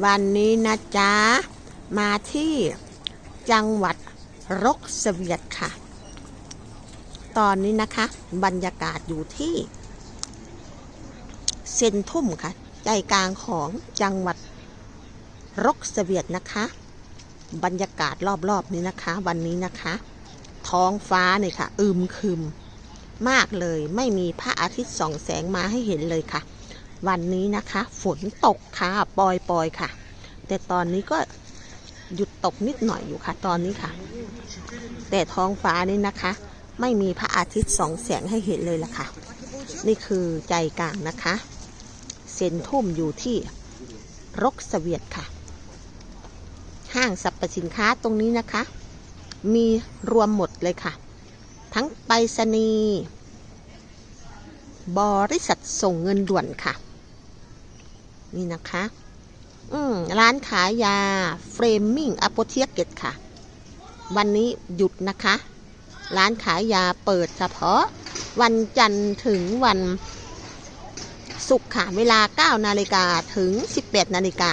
วันนี้นะจ๊ะ มาที่จังหวัดรกเสเวียดค่ะ ตอนนี้นะคะ บรรยากาศอยู่ที่เซนทุ่มค่ะ ใจกลางของจังหวัดรกเสเวียดนะคะ บรรยากาศรอบๆนี้นะคะ วันนี้นะคะ ท้องฟ้าเนี่ยค่ะ อึมครึมมากเลยไม่มีพระอาทิตย์ส่องแสงมาให้เห็นเลยค่ะ วันนี้นะคะ ฝนตกค่ะปอยปอยค่ะ แต่ตอนนี้ก็หยุดตกนิดหน่อยอยู่ค่ะ ตอนนี้ค่ะ แต่ท้องฟ้านี่นะคะ ไม่มีพระอาทิตย์สองแสงให้เห็นเลยล่ะค่ะ นี่คือใจกลางนะคะ เซนทุ่มอยู่ที่รกเสเวียดค่ะ ห้างสรรพสินค้าตรงนี้นะคะ มีรวมหมดเลยค่ะ ทั้งไปรษณีย์บริษัทส่งเงินด่วนค่ะ นี่นะคะ อืมร้านขายยาเฟรมมิ่งอโ t เทียเกตค่ะ วันนี้หยุดนะคะ ร้านขายยาเปิดเฉพาะ วันจันทร์ถึงวันศุกร์ค่ะ เวลา 9 นาฬิกาถึง 18 นาฬิกา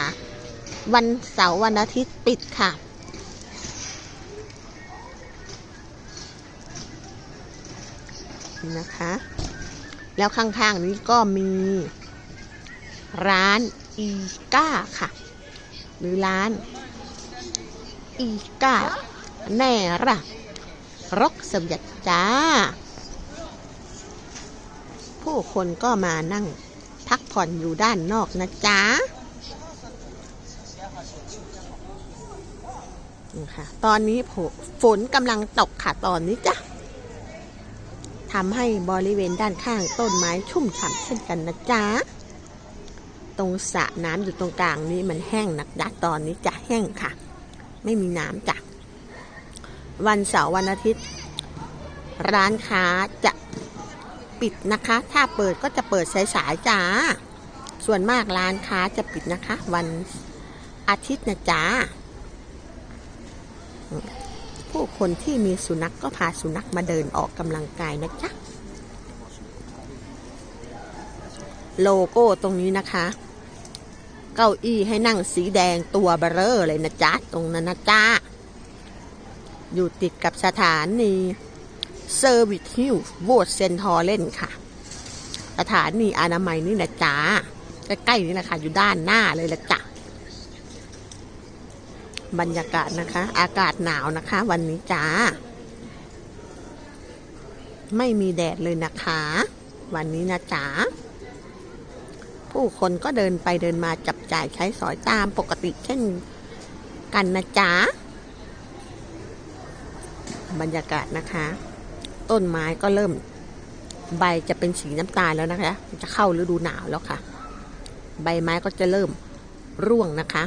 วันเสาร์วันอาทิตย์ปิดค่ะนี่นะคะ แล้วข้างๆนี้ก็มี ร้านอีก้าค่ะ หรือร้านอีก้าแน่ระรกสบียดจ้า ผู้คนก็มานั่งพักผ่อนอยู่ด้านนอกนะจ๊ะนี่ค่ะ ตอนนี้ฝนกำลังตกค่ะตอนนี้จ้ะทำให้บริเวณด้านข้างต้นไม้ชุ่มฉ่ำเช่นกันนะจ๊ะ ตรงสระน้ำอยู่ตรงกลางนี้มันแห้งหนักดักตอนนี้จะแห้งค่ะ ไม่มีน้ำจ้ะวันเสาร์วันอาทิตย์ ร้านค้าจะปิดนะคะ ถ้าเปิดก็จะเปิดสายๆจ้า ส่วนมากร้านค้าจะปิดนะคะ วันอาทิตย์นะจ๊ะผู้คนที่มีสุนัขกก็พาสุนัขมาเดินออกกำลังกายนะจ๊ะโลโก้ตรงนี้นะคะ เก้าอี้ให้นั่งสีแดงตัวเบลอร์เลยนะจ๊ะ ตรงนั้นนะจ๊ะ อยู่ติดกับสถานีเซอร์วิสฮิลโวดเซนทอร์เลนค่ะ สถานีอนามัยนี่นะจ๊ะ ใกล้ๆนี่แหละค่ะ อยู่ด้านหน้าเลยละจ๊ะ บรรยากาศนะคะ อากาศหนาวนะคะ วันนี้จ้า ไม่มีแดดเลยนะคะ วันนี้นะจ๊ะ ผู้คนก็เดินไปเดินมาจับจ่ายใช้สอยตามปกติเช่นกันนะจ๊ะ บรรยากาศนะคะ ต้นไม้ก็เริ่ม ใบจะเป็นสีน้ำตาลแล้วนะคะ จะเข้าฤดูหนาวแล้วค่ะ ใบไม้ก็จะเริ่มร่วงนะคะ